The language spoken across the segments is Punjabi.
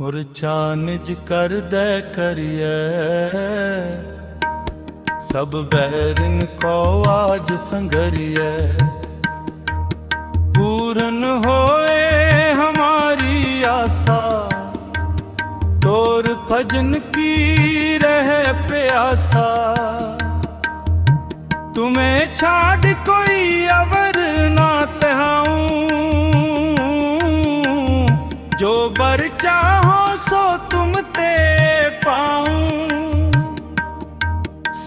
ਮੁਰਛਾ ਨਿਜ ਕਰਦੈ ਕਰੀਐ। ਸਭ ਬਹਿਰਨ ਕੋ ਆਜ ਸੰਗਰੀਐ। ਪੂਰਨ ਹੋਏ ਹਮਾਰੀ ਆਸਾ। ਤੋਰ ਭਜਨ ਕੀ ਰਹਿ ਪਿਆਸਾ। ਤੁਮੇ ਛਾੜ ਕੋਈ ਅਵਰ ਨਾ ਤਹਾਉ। ਜੋ ਬਰ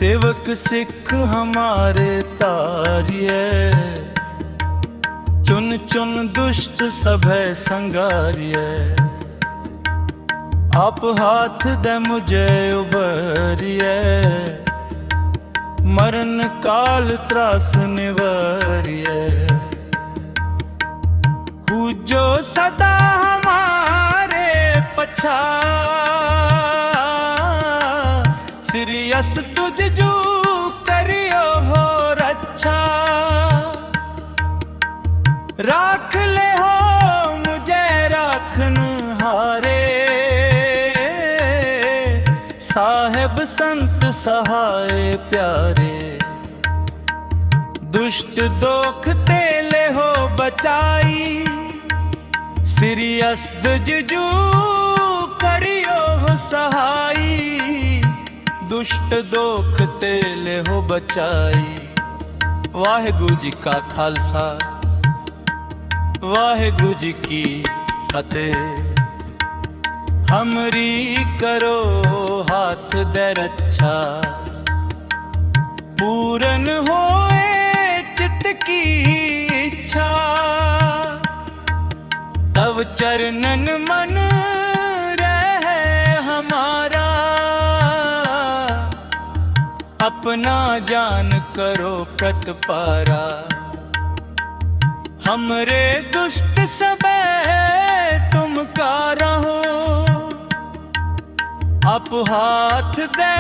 सेवक सिख हमारे तारिए चुन चुन दुष्ट सभय संगारिए आप हाथ दे मुझे उबरिए मरण काल त्रास निवारिए पूजो सदा हमारे ਅਸ ਤੁਝ ਜੂ ਕਰਿਓ ਹੋ ਰੱਛਾ ਰਾਖ ਲੈ ਹੋ ਮੁਝੇ ਰਾਖਨ ਹਾਰੇ। ਸਾਹਿਬ ਸੰਤ ਸਹਾਏ ਪਿਆਰੇ। ਦੁਸ਼ਟ ਦੋਖ ਤੇ ਲੈ ਹੋ ਬਚਾਈ। ਸ੍ਰੀ ਅਸਦ ਜੂ ਦੁਸ਼ਟ ਦੋਖ ਤੇ ਲਿਹੋ ਬਚਾਈ ਵਾਹਿਗੁਰੂ ਜੀ ਕਾ ਖਾਲਸਾ ਵਾਹਿਗੁਰੂ ਜੀ ਕੀ ਫਤਿਹ ਹਮਰੀ ਕਰੋ ਹੱਥ ਦੇ ਰੱਛਾ ਪੂਰਨ ਹੋਏ ਚਿਤ ਕੀ ਇੱਛਾ ਤਵ ਚਰਨਨ ਮਨ अपना जान करो प्रतपारा हमरे दुष्ट सबे तुम का रहो अप हाथ दे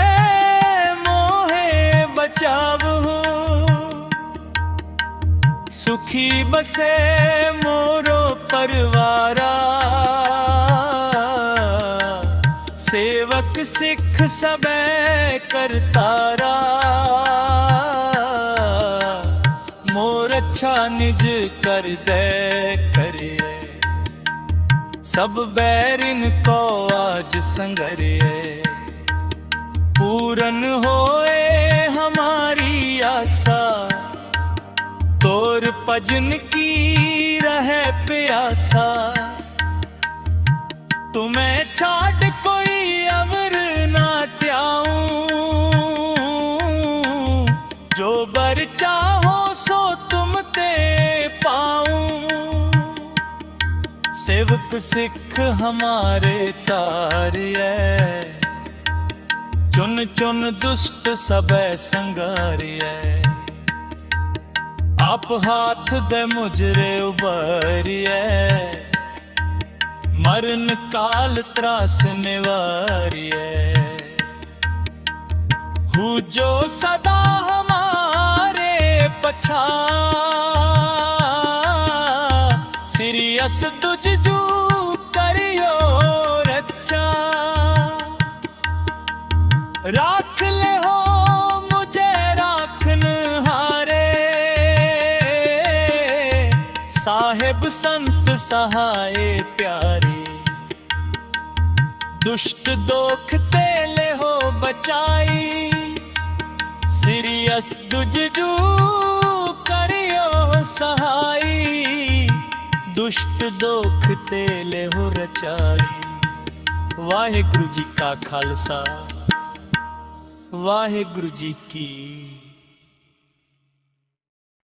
मोहे बचाव हो सुखी बसे मोरो परवारा ਸਿੱਖ ਸਬੈ ਕਰਤਾਰਾ ਮੋਰ ਅੱਛਾ ਨਿਜ ਕਰਦੈ ਕਰੇ। ਸਭ ਬੈਰਿਨ ਕੋ ਆਜ ਸੰਗਰੇ। ਪੂਰਨ ਹੋਏ ਹਮਾਰੀ ਆਸਾ। ਤੋਰ ਭਜਨ ਕੀ ਰਹੇ ਪਿਆਸਾ। ਤੁਮੇ ਛਾੜ सेवक सिख हमारे तारिए चुन चुन दुष्ट सबे संगारिए आप हाथ दे मुजरे उबरिए मरण काल त्रास निवारिए हु। जो सदा हमारे पछा ਮੇਰੀ ਅਸ ਤੁਝ ਜੂ ਕਰਿਓ ਰੱਛਾ। ਰੱਖ ਲੈ ਹੋ ਮੁਝੇ ਰੱਖਨ ਹਾਰੇ। ਸਾਹਿਬ ਸੰਤ ਸਹਾਏ ਪਿਆਰੇ। ਦੁਸ਼ਟ ਦੋਖ ਤੇ ਲੈ ਹੋ ਬਚਾਈ ਸਿਰਿਅਸ ਦੁਜ ਜੂ ਦੁਸ਼ਟ ਦੋਖ ਤੇ ਲਹਿ ਰਚਾਈ ਵਾਹਿਗੁਰੂ ਜੀ ਕਾ ਖਾਲਸਾ ਵਾਹਿਗੁਰੂ ਜੀ ਕੀ